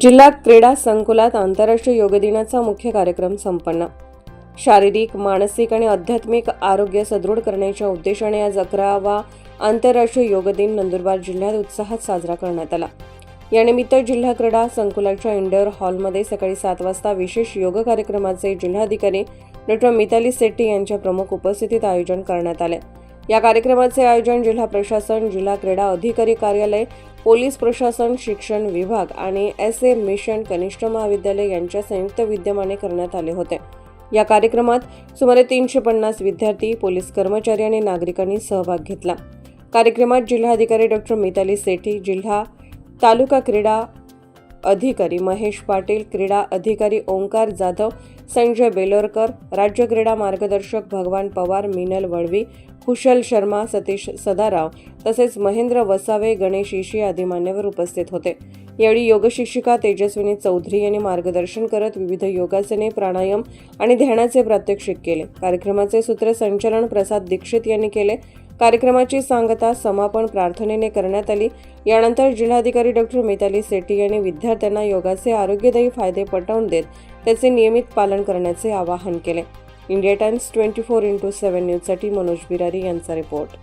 जिल्हा क्रीडा संकुलात आंतरराष्ट्रीय योग दिनाचा मुख्य कार्यक्रम संपन्न. शारीरिक मानसिक आणि आध्यात्मिक आरोग्य सदृढ करण्याच्या उद्देशाने आज अकरावा आंतरराष्ट्रीय योग दिन नंदुरबार जिल्ह्यात उत्साहात साजरा करण्यात आला. यानिमित्त जिल्हा क्रीडा संकुलाच्या इंडोर हॉलमध्ये सकाळी सात वाजता विशेष योग कार्यक्रमाचे जिल्हाधिकारी डॉक्टर मिताली सेट्टी यांच्या प्रमुख उपस्थितीत आयोजन करण्यात आले. या कार्यक्रमाचे आयोजन जिल्हा प्रशासन जिल्हा क्रीडा अधिकारी कार्यालय पोलीस प्रशासन शिक्षण विभाग आणि एस ए मिशन कनिष्ठ महाविद्यालय यांच्या संयुक्त विद्यमाने करण्यात आले होते. या कार्यक्रमात सुमारे तीनशे पन्नास विद्यार्थी पोलीस कर्मचारी आणि नागरिकांनी सहभाग घेतला. कार्यक्रमात जिल्हाधिकारी डॉक्टर मिताली सेठी जिल्हा तालुका क्रीडा अधिकारी महेश पाटील क्रीडा अधिकारी ओंकार जाधव संजय बेलोरकर राज्य क्रीडा मार्गदर्शक भगवान पवार मिनल वळवी कुशल शर्मा सतीश सदाराव तसेच महेंद्र वसावे गणेश ईशी आदी मान्यवर उपस्थित होते. यावेळी योगशिक्षिका तेजस्विनी चौधरी यांनी मार्गदर्शन करत विविध योगासने प्राणायाम आणि ध्यानाचे प्रात्यक्षिक केले. कार्यक्रमाचे सूत्रसंचलन प्रसाद दीक्षित यांनी केले. कार्यक्रमाची सांगता समापन प्रार्थनेने करण्यात आली. यानंतर जिल्हाधिकारी डॉक्टर मिताली सेट्टी यांनी विद्यार्थ्यांना योगाचे आरोग्यदायी फायदे पटवून देत त्याचे नियमित पालन करण्याचे आवाहन केले. India Times twenty four into seven न्यूजसाठी मनोज बिरारी यांचा रिपोर्ट.